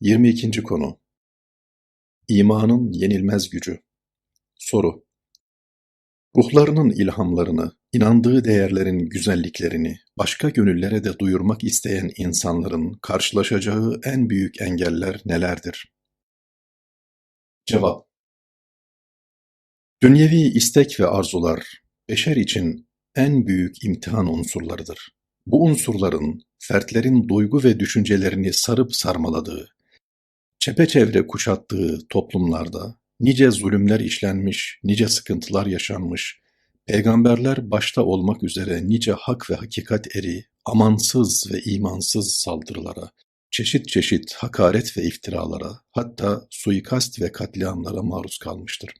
22. konu İmanın yenilmez gücü Soru Ruhlarının ilhamlarını, inandığı değerlerin güzelliklerini başka gönüllere de duyurmak isteyen insanların karşılaşacağı en büyük engeller nelerdir? Cevap Dünyevi istek ve arzular, beşer için en büyük imtihan unsurlarıdır. Bu unsurların, fertlerin duygu ve düşüncelerini sarıp sarmaladığı, çepeçevre kuşattığı toplumlarda nice zulümler işlenmiş, nice sıkıntılar yaşanmış, peygamberler başta olmak üzere nice hak ve hakikat eri, amansız ve imansız saldırılara, çeşit çeşit hakaret ve iftiralara, hatta suikast ve katliamlara maruz kalmıştır.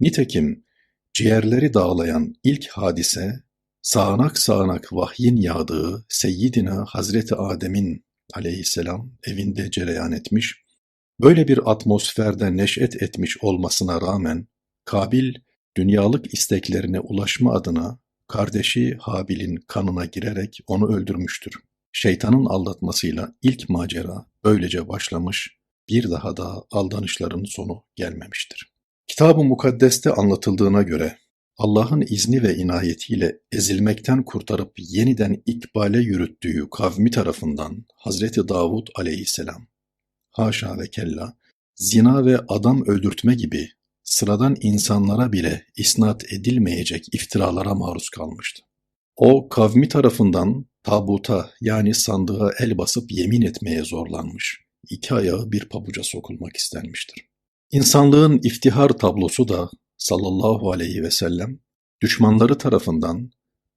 Nitekim ciğerleri dağlayan ilk hadise, sağanak sağanak vahyin yağdığı Seyyidina Hazreti Adem'in aleyhisselam evinde cereyan etmiş, böyle bir atmosferde neş'et etmiş olmasına rağmen, Kabil, dünyalık isteklerine ulaşma adına kardeşi Habil'in kanına girerek onu öldürmüştür. Şeytanın aldatmasıyla ilk macera böylece başlamış, bir daha da aldanışların sonu gelmemiştir. Kitab-ı Mukaddes'te anlatıldığına göre Allah'ın izni ve inayetiyle ezilmekten kurtarıp yeniden ikbale yürüttüğü kavmi tarafından Hazreti Davud aleyhisselam, haşa ve kella, zina ve adam öldürtme gibi sıradan insanlara bile isnat edilmeyecek iftiralara maruz kalmıştı. O kavmi tarafından tabuta yani sandığa el basıp yemin etmeye zorlanmış, iki ayağı bir pabuca sokulmak istenmiştir. İnsanlığın iftihar tablosu da sallallahu aleyhi ve sellem düşmanları tarafından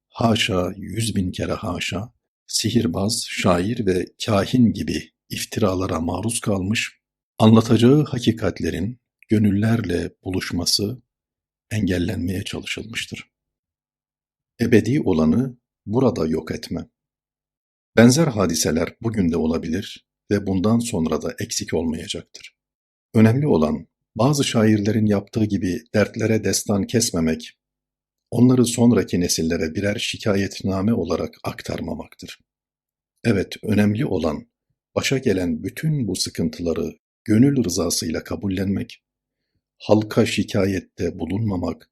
haşa yüz bin kere haşa sihirbaz, şair ve kahin gibi iftiralara maruz kalmış, anlatacağı hakikatlerin gönüllerle buluşması engellenmeye çalışılmıştır. Ebedi olanı burada yok etme. Benzer hadiseler bugün de olabilir ve bundan sonra da eksik olmayacaktır. Önemli olan bazı şairlerin yaptığı gibi dertlere destan kesmemek, onları sonraki nesillere birer şikayetname olarak aktarmamaktır. Evet, önemli olan başa gelen bütün bu sıkıntıları gönül rızasıyla kabullenmek, halka şikayette bulunmamak,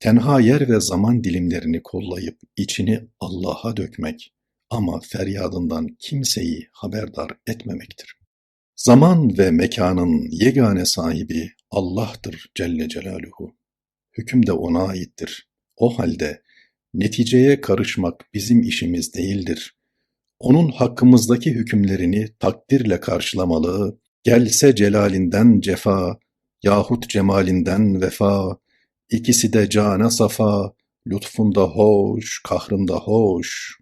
tenha yer ve zaman dilimlerini kollayıp içini Allah'a dökmek ama feryadından kimseyi haberdar etmemektir. Zaman ve mekanın yegane sahibi Allah'tır Celle Celaluhu. Hüküm de O'na aittir. O halde neticeye karışmak bizim işimiz değildir. Onun hakkımızdaki hükümlerini takdirle karşılamalı, gelse celalinden cefa, yahut cemalinden vefa, ikisi de cana safa, lütfunda hoş, kahrında hoş.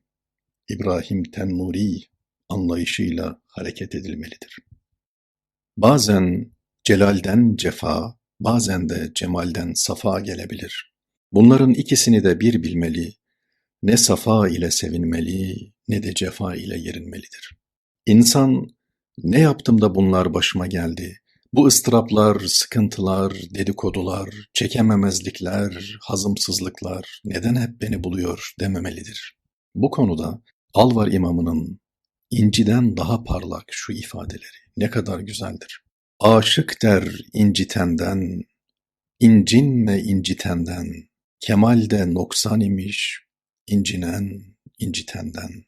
İbrahim Tennuri anlayışıyla hareket edilmelidir. Bazen celalden cefa, bazen de cemalden safa gelebilir. Bunların ikisini de bir bilmeli, ne safa ile sevinmeli, ne de cefa ile yerinmelidir. İnsan, ne yaptım da bunlar başıma geldi, bu ıstıraplar, sıkıntılar, dedikodular, çekememezlikler, hazımsızlıklar neden hep beni buluyor dememelidir. Bu konuda Alvar imamının inciden daha parlak şu ifadeleri ne kadar güzeldir. Aşık der incitenden, incinme incitenden, kemal de noksan imiş, incinen incitenden.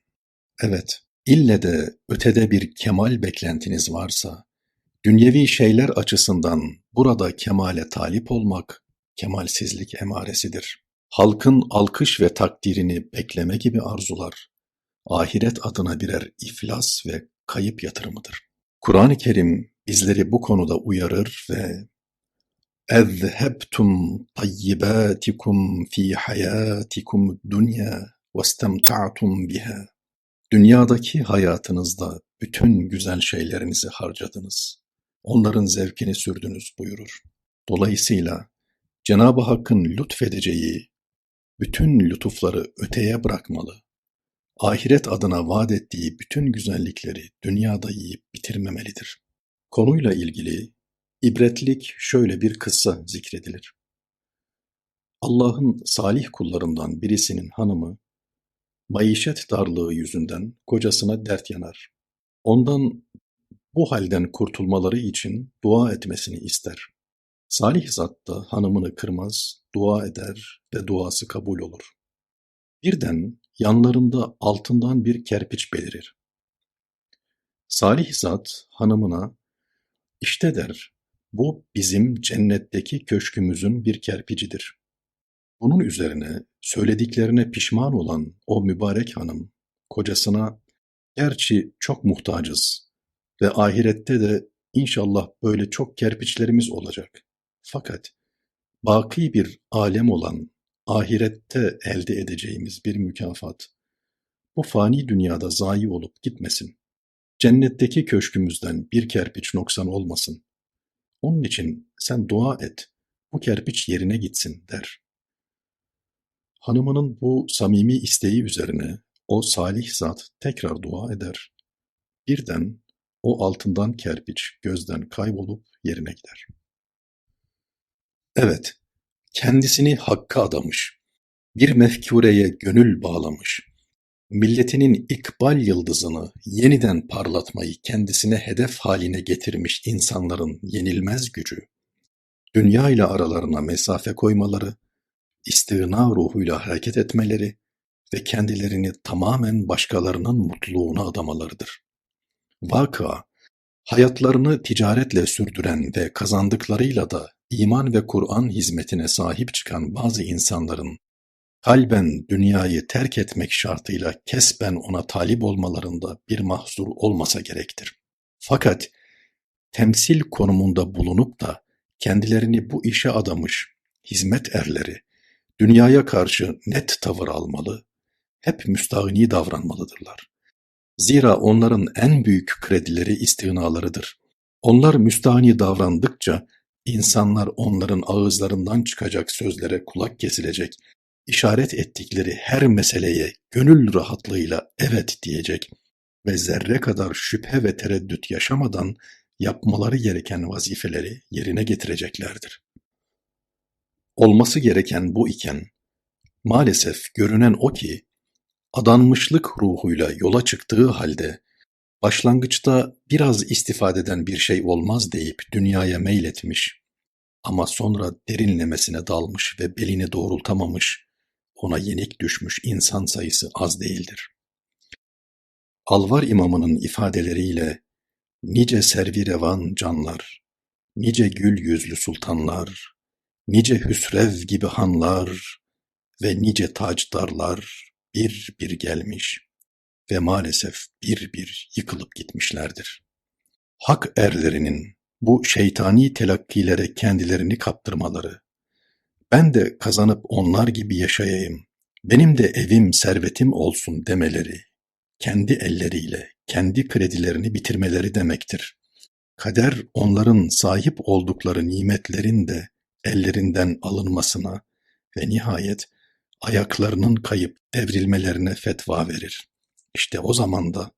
Evet, ille de ötede bir kemal beklentiniz varsa, dünyevi şeyler açısından burada kemale talip olmak, kemalsizlik emaresidir. Halkın alkış ve takdirini bekleme gibi arzular, ahiret adına birer iflas ve kayıp yatırımıdır. Kur'an-ı Kerim bizleri bu konuda uyarır ve اَذْهَبْتُمْ طَيِّبَاتِكُمْ ف۪ي حَيَاتِكُمُ الدُّنْيَا وَاسْتَمْتَعْتُمْ بِهَا Dünyadaki hayatınızda bütün güzel şeylerinizi harcadınız. Onların zevkini sürdünüz buyurur. Dolayısıyla Cenab-ı Hakk'ın lütfedeceği bütün lütufları öteye bırakmalı ahiret adına vaat ettiği bütün güzellikleri dünyada yiyip bitirmemelidir. Konuyla ilgili ibretlik şöyle bir kıssa zikredilir. Allah'ın salih kullarından birisinin hanımı, maişet darlığı yüzünden kocasına dert yanar. Ondan bu halden kurtulmaları için dua etmesini ister. Salih zat da hanımını kırmaz, dua eder ve duası kabul olur. Birden yanlarında altından bir kerpiç belirir. Salih zat hanımına, işte der, bu bizim cennetteki köşkümüzün bir kerpicidir. Bunun üzerine söylediklerine pişman olan o mübarek hanım, kocasına, gerçi çok muhtacız ve ahirette de inşallah böyle çok kerpiçlerimiz olacak. Fakat baki bir alem olan ahirette elde edeceğimiz bir mükafat, bu fani dünyada zayi olup gitmesin. Cennetteki köşkümüzden bir kerpiç noksan olmasın. Onun için sen dua et, bu kerpiç yerine gitsin der. Hanımının bu samimi isteği üzerine o salih zat tekrar dua eder. Birden o altından kerpiç gözden kaybolup yerine gider. Evet, kendisini hakka adamış, bir mefkureye gönül bağlamış, milletinin ikbal yıldızını yeniden parlatmayı kendisine hedef haline getirmiş insanların yenilmez gücü, dünya ile aralarına mesafe koymaları, istigna ruhuyla hareket etmeleri ve kendilerini tamamen başkalarının mutluluğuna adamalarıdır. Vaka, hayatlarını ticaretle sürdüren ve kazandıklarıyla da iman ve Kur'an hizmetine sahip çıkan bazı insanların kalben dünyayı terk etmek şartıyla kesben ona talip olmalarında bir mahzur olmasa gerektir. Fakat temsil konumunda bulunup da kendilerini bu işe adamış hizmet erleri dünyaya karşı net tavır almalı, hep müstahni davranmalıdırlar. Zira onların en büyük kredileri istihnalarıdır. Onlar müstahni davrandıkça insanlar onların ağızlarından çıkacak sözlere kulak kesilecek, işaret ettikleri her meseleye gönül rahatlığıyla evet diyecek ve zerre kadar şüphe ve tereddüt yaşamadan yapmaları gereken vazifeleri yerine getireceklerdir. Olması gereken bu iken, maalesef görünen o ki, adanmışlık ruhuyla yola çıktığı halde, başlangıçta biraz istifadeden bir şey olmaz deyip dünyaya meyletmiş, ama sonra derinlemesine dalmış ve belini doğrultamamış, ona yenik düşmüş insan sayısı az değildir. Alvar imamının ifadeleriyle, nice servirevan canlar, nice gül yüzlü sultanlar, nice hüsrev gibi hanlar ve nice tacdarlar bir bir gelmiş ve maalesef bir bir yıkılıp gitmişlerdir. Hak erlerinin bu şeytani telakkilere kendilerini kaptırmaları, ben de kazanıp onlar gibi yaşayayım, benim de evim servetim olsun demeleri, kendi elleriyle kendi kredilerini bitirmeleri demektir. Kader onların sahip oldukları nimetlerin de ellerinden alınmasına ve nihayet ayaklarının kayıp devrilmelerine fetva verir. İşte o zaman da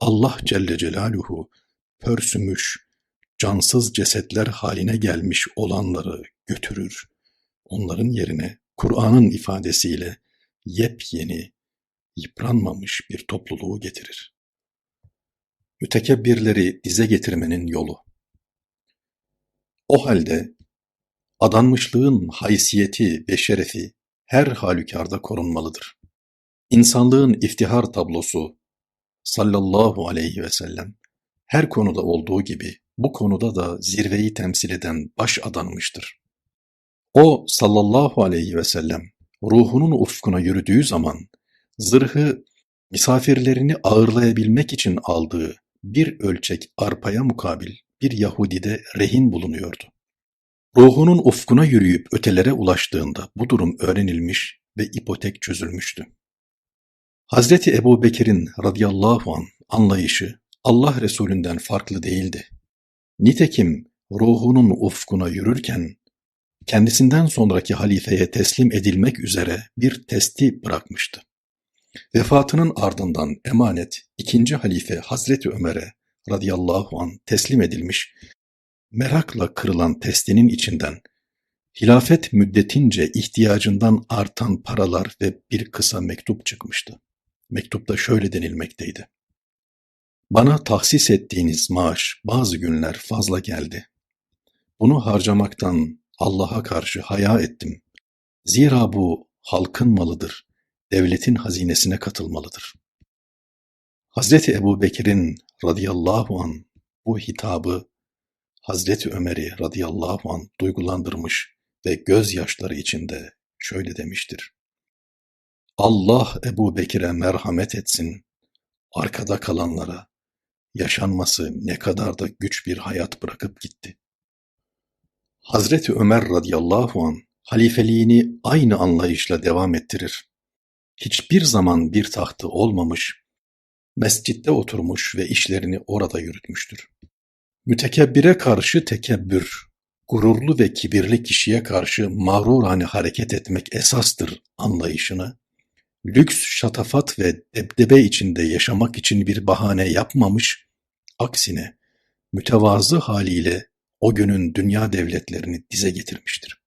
Allah Celle Celaluhu pörsümüş, cansız cesetler haline gelmiş olanları götürür. Onların yerine Kur'an'ın ifadesiyle yepyeni, yıpranmamış bir topluluğu getirir. Mütekebbirleri dize getirmenin yolu. O halde adanmışlığın haysiyeti ve şerefi her halükarda korunmalıdır. İnsanlığın iftihar tablosu sallallahu aleyhi ve sellem her konuda olduğu gibi bu konuda da zirveyi temsil eden baş adanmıştır. O sallallahu aleyhi ve sellem ruhunun ufkuna yürüdüğü zaman zırhı misafirlerini ağırlayabilmek için aldığı bir ölçek arpaya mukabil bir Yahudide rehin bulunuyordu. Ruhunun ufkuna yürüyüp ötelere ulaştığında bu durum öğrenilmiş ve ipotek çözülmüştü. Hazreti Ebu Bekir'in radıyallahu an anlayışı Allah Resulünden farklı değildi. Nitekim ruhunun ufkuna yürürken kendisinden sonraki halifeye teslim edilmek üzere bir testi bırakmıştı. Vefatının ardından emanet ikinci halife Hazreti Ömer'e radıyallahu an teslim edilmiş merakla kırılan testinin içinden hilafet müddetince ihtiyacından artan paralar ve bir kısa mektup çıkmıştı. Mektupta şöyle denilmekteydi. Bana tahsis ettiğiniz maaş bazı günler fazla geldi. Bunu harcamaktan Allah'a karşı haya ettim. Zira bu halkın malıdır, devletin hazinesine katılmalıdır. Hazreti Ebu Bekir'in radıyallahu an bu hitabı Hazreti Ömer'i radıyallahu an duygulandırmış ve gözyaşları içinde şöyle demiştir. Allah Ebu Bekir'e merhamet etsin, arkada kalanlara yaşanması ne kadar da güç bir hayat bırakıp gitti. Hazreti Ömer radıyallahu an halifeliğini aynı anlayışla devam ettirir. Hiçbir zaman bir tahtı olmamış, mescitte oturmuş ve işlerini orada yürütmüştür. Mütekebbire karşı tekebbür, gururlu ve kibirli kişiye karşı mağrurane hareket etmek esastır anlayışını, lüks, şatafat ve debdebe içinde yaşamak için bir bahane yapmamış, aksine mütevazı haliyle o günün dünya devletlerini dize getirmiştir.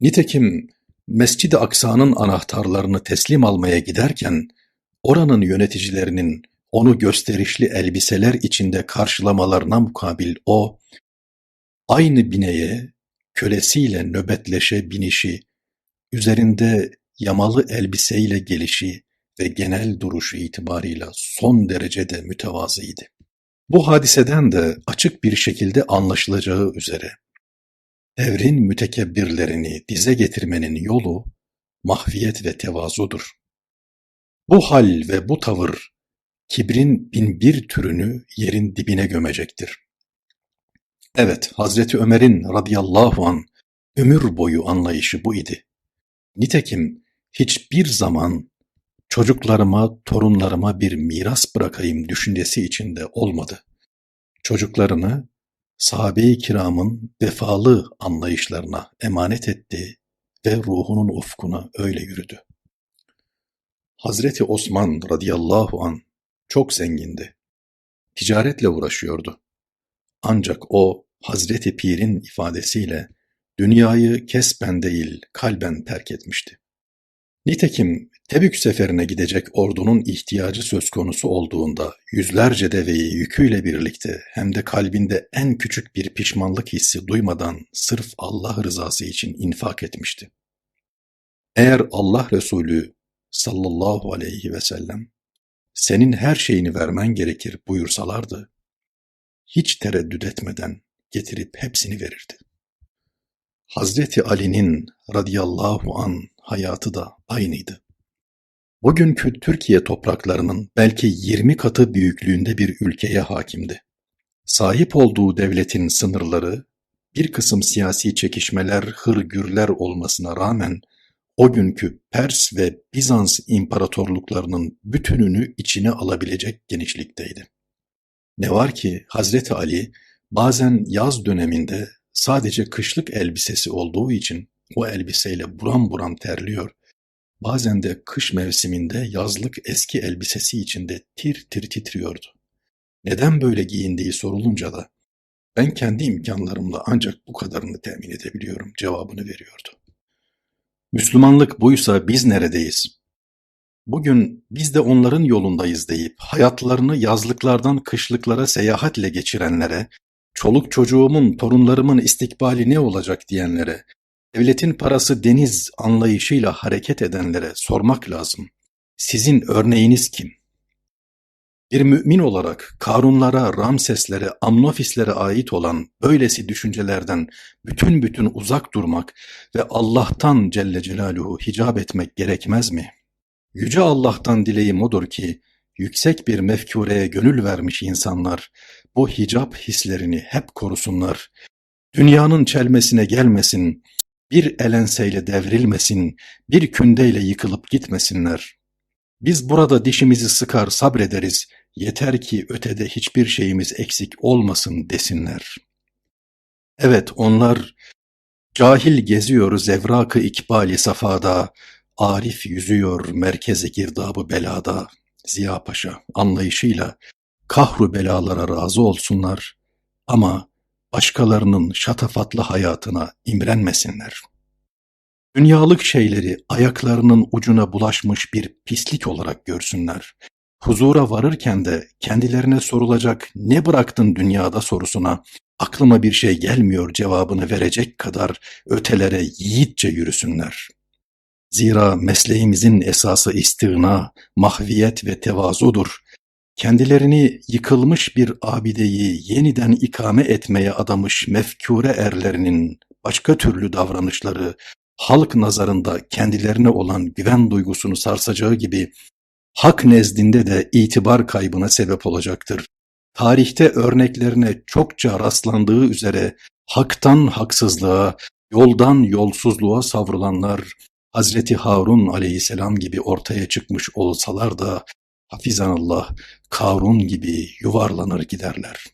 Nitekim Mescid-i Aksa'nın anahtarlarını teslim almaya giderken oranın yöneticilerinin onu gösterişli elbiseler içinde karşılamalarına mukabil o, aynı bineye kölesiyle nöbetleşe binişi, üzerinde yamalı elbiseyle gelişi ve genel duruşu itibarıyla son derecede mütevazıydı. Bu hadiseden de açık bir şekilde anlaşılacağı üzere, evrin mütekebbirlerini dize getirmenin yolu mahfiyet ve tevazudur. Bu hal ve bu tavır kibrin bin bir türünü yerin dibine gömecektir. Evet, Hazreti Ömer'in radıyallahu an ömür boyu anlayışı bu idi. Nitekim hiçbir zaman çocuklarıma, torunlarıma bir miras bırakayım düşüncesi içinde olmadı. Çocuklarını sahabe-i kiramın vefalı anlayışlarına emanet etti ve ruhunun ufkuna öyle yürüdü. Hazreti Osman radıyallahu an çok zengindi. Ticaretle uğraşıyordu. Ancak o Hazreti Pir'in ifadesiyle dünyayı kesben değil kalben terk etmişti. Nitekim Tebük seferine gidecek ordunun ihtiyacı söz konusu olduğunda yüzlerce deveyi yüküyle birlikte hem de kalbinde en küçük bir pişmanlık hissi duymadan sırf Allah rızası için infak etmişti. Eğer Allah Resulü sallallahu aleyhi ve sellem senin her şeyini vermen gerekir buyursalardı, hiç tereddüt etmeden getirip hepsini verirdi. Hazreti Ali'nin radıyallahu an hayatı da aynıydı. Bugünkü Türkiye topraklarının belki 20 katı büyüklüğünde bir ülkeye hakimdi. Sahip olduğu devletin sınırları, bir kısım siyasi çekişmeler, hırgürler olmasına rağmen o günkü Pers ve Bizans imparatorluklarının bütününü içine alabilecek genişlikteydi. Ne var ki Hazreti Ali bazen yaz döneminde sadece kışlık elbisesi olduğu için o elbiseyle buram buram terliyor, bazen de kış mevsiminde yazlık eski elbisesi içinde tir tir titriyordu. Neden böyle giyindiği sorulunca da ben kendi imkanlarımla ancak bu kadarını temin edebiliyorum cevabını veriyordu. Müslümanlık buysa biz neredeyiz? Bugün biz de onların yolundayız deyip hayatlarını yazlıklardan kışlıklara seyahatle geçirenlere, çoluk çocuğumun, torunlarımın istikbali ne olacak diyenlere, devletin parası deniz anlayışıyla hareket edenlere sormak lazım. Sizin örneğiniz kim? Bir mümin olarak Karunlara, Ramseslere, Amnofislere ait olan böylesi düşüncelerden bütün bütün uzak durmak ve Allah'tan Celle Celaluhu hicap etmek gerekmez mi? Yüce Allah'tan dileğim odur ki, yüksek bir mefkureye gönül vermiş insanlar, bu hicap hislerini hep korusunlar. Dünyanın çelmesine gelmesin, bir elenseyle devrilmesin, bir kündeyle yıkılıp gitmesinler. Biz burada dişimizi sıkar sabrederiz, yeter ki ötede hiçbir şeyimiz eksik olmasın desinler. Evet onlar cahil geziyor zevrakı ikbali safada, Arif yüzüyor merkeze girdabı belada, Ziya Paşa anlayışıyla kahru belalara razı olsunlar ama başkalarının şatafatlı hayatına imrenmesinler. Dünyalık şeyleri ayaklarının ucuna bulaşmış bir pislik olarak görsünler. huzura varırken de kendilerine sorulacak ne bıraktın dünyada sorusuna aklıma bir şey gelmiyor cevabını verecek kadar ötelere yiğitçe yürüsünler. Zira mesleğimizin esası istigna, mahviyet ve tevazudur. Kendilerini yıkılmış bir abideyi yeniden ikame etmeye adamış mefkure erlerinin başka türlü davranışları halk nazarında kendilerine olan güven duygusunu sarsacağı gibi hak nezdinde de itibar kaybına sebep olacaktır. Tarihte örneklerine çokça rastlandığı üzere haktan haksızlığa, yoldan yolsuzluğa savrulanlar Hazreti Harun aleyhisselam gibi ortaya çıkmış olsalar da hafizanallah Karun gibi yuvarlanır giderler.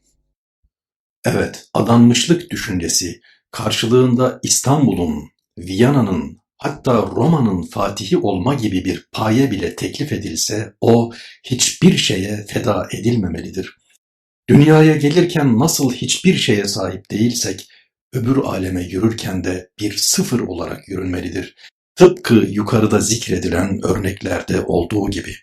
Evet, adanmışlık düşüncesi karşılığında İstanbul'un, Viyana'nın hatta Roma'nın fatihi olma gibi bir paye bile teklif edilse o hiçbir şeye feda edilmemelidir. Dünyaya gelirken nasıl hiçbir şeye sahip değilsek öbür aleme yürürken de bir sıfır olarak yürünmelidir. Tıpkı yukarıda zikredilen örneklerde olduğu gibi.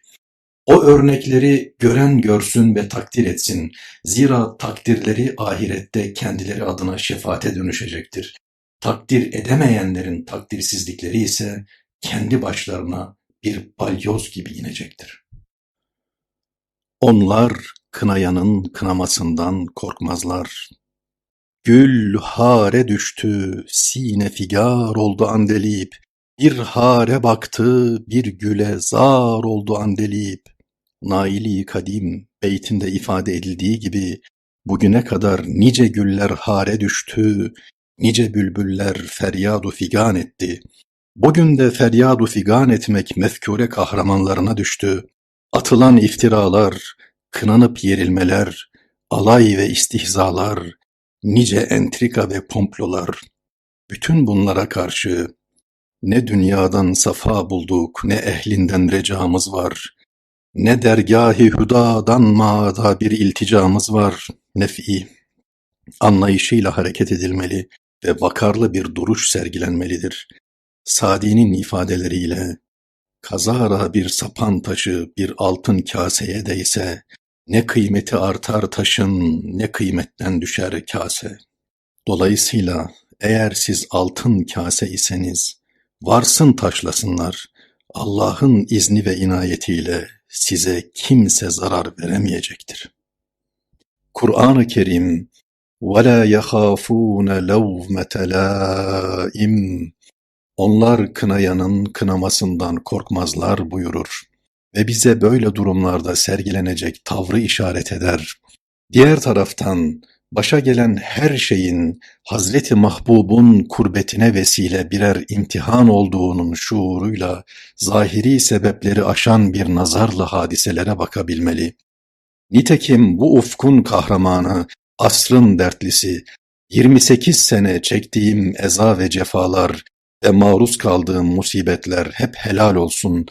O örnekleri gören görsün ve takdir etsin. Zira takdirleri ahirette kendileri adına şefaate dönüşecektir. Takdir edemeyenlerin takdirsizlikleri ise kendi başlarına bir balyoz gibi inecektir. Onlar kınayanın kınamasından korkmazlar. Gül hare düştü, sine figar oldu andelip, bir hare baktı, bir güle zar oldu andelip. Naili Kadim beytinde ifade edildiği gibi bugüne kadar nice güller hare düştü, nice bülbüller feryadu figan etti. Bugün de feryadu figan etmek mefkure kahramanlarına düştü. Atılan iftiralar, kınanıp yerilmeler, alay ve istihzalar, nice entrika ve komplolar. Bütün bunlara karşı ne dünyadan safa bulduk, ne ehlinden recamız var. Ne dergâhi hüdadan mağda bir ilticamız var, nef'i. Anlayışıyla hareket edilmeli ve vakarlı bir duruş sergilenmelidir. Sadi'nin ifadeleriyle, kazara bir sapan taşı bir altın kaseye değse, ne kıymeti artar taşın, ne kıymetten düşer kase. Dolayısıyla eğer siz altın kase iseniz, varsın taşlasınlar, Allah'ın izni ve inayetiyle size kimse zarar veremeyecektir. Kur'an-ı Kerim وَلَا يَخَافُونَ لَوْمَةَ لَائِمٍ Onlar kınayanın kınamasından korkmazlar buyurur ve bize böyle durumlarda sergilenecek tavrı işaret eder. Diğer taraftan başa gelen her şeyin Hazreti Mahbub'un kurbetine vesile birer imtihan olduğunun şuuruyla zahiri sebepleri aşan bir nazarla hadiselere bakabilmeli. Nitekim bu ufkun kahramanı, asrın dertlisi, 28 sene çektiğim eza ve cefalar ve maruz kaldığım musibetler hep helal olsun.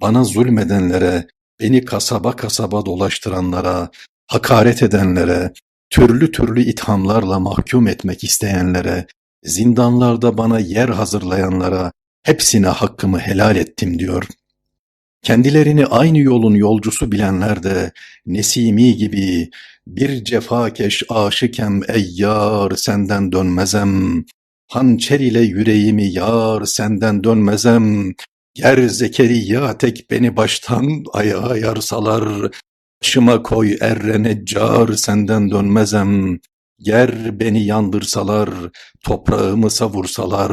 Bana zulmedenlere, beni kasaba kasaba dolaştıranlara, hakaret edenlere, türlü türlü ithamlarla mahkum etmek isteyenlere, zindanlarda bana yer hazırlayanlara hepsine hakkımı helal ettim diyor. Kendilerini aynı yolun yolcusu bilenler de Nesimi gibi bir cefakeş aşıkem ey yar senden dönmezem, hançer ile yüreğimi yar senden dönmezem, ger Zekeriya tek beni baştan ayağa yarsalar, Başıma koy erre neccar senden dönmezem. Ger beni yandırsalar, toprağımı savursalar,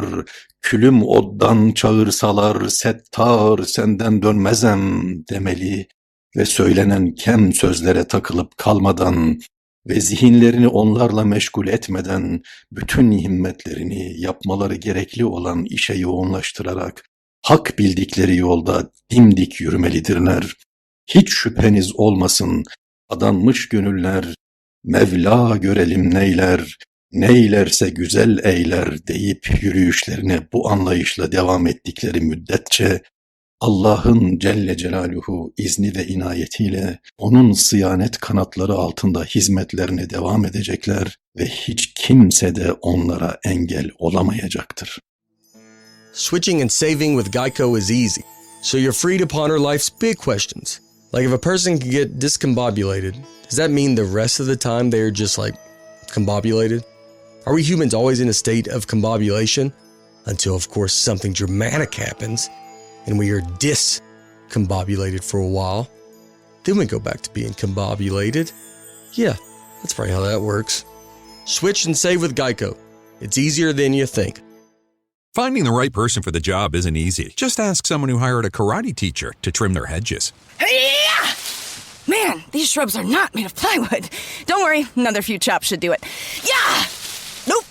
külüm oddan çağırsalar, settar senden dönmezem demeli ve söylenen kem sözlere takılıp kalmadan ve zihinlerini onlarla meşgul etmeden bütün himmetlerini yapmaları gerekli olan işe yoğunlaştırarak hak bildikleri yolda dimdik yürümelidirler. Hiç şüpheniz olmasın, adanmış gönüller, Mevla görelim neyler, neylerse güzel eyler deyip yürüyüşlerine bu anlayışla devam ettikleri müddetçe, Allah'ın Celle Celaluhu izni ve inayetiyle onun sıyanet kanatları altında hizmetlerine devam edecekler ve hiç kimse de onlara engel olamayacaktır. Switching and saving with Geico is easy, so you're free to ponder life's big questions Like if a person can get discombobulated, does that mean the rest of the time they're just like combobulated? Are we humans always in a state of combobulation? Until, of course, something dramatic happens and we are discombobulated for a while. Then we go back to being combobulated. Yeah, that's probably how that works. Switch and save with Geico. It's easier than you think. Finding the right person for the job isn't easy. Just ask someone who hired a karate teacher to trim their hedges. Hey-ya! Man, these shrubs are not made of plywood. Don't worry, another few chops should do it. Yeah! Nope!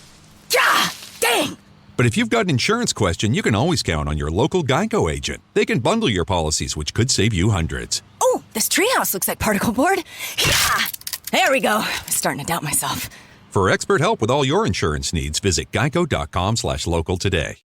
Yeah! Dang! But if you've got an insurance question, you can always count on your local Geico agent. They can bundle your policies, which could save you hundreds. Oh, this treehouse looks like particle board. Yeah! There we go. I'm starting to doubt myself. For expert help with all your insurance needs, visit geico.com slash local today.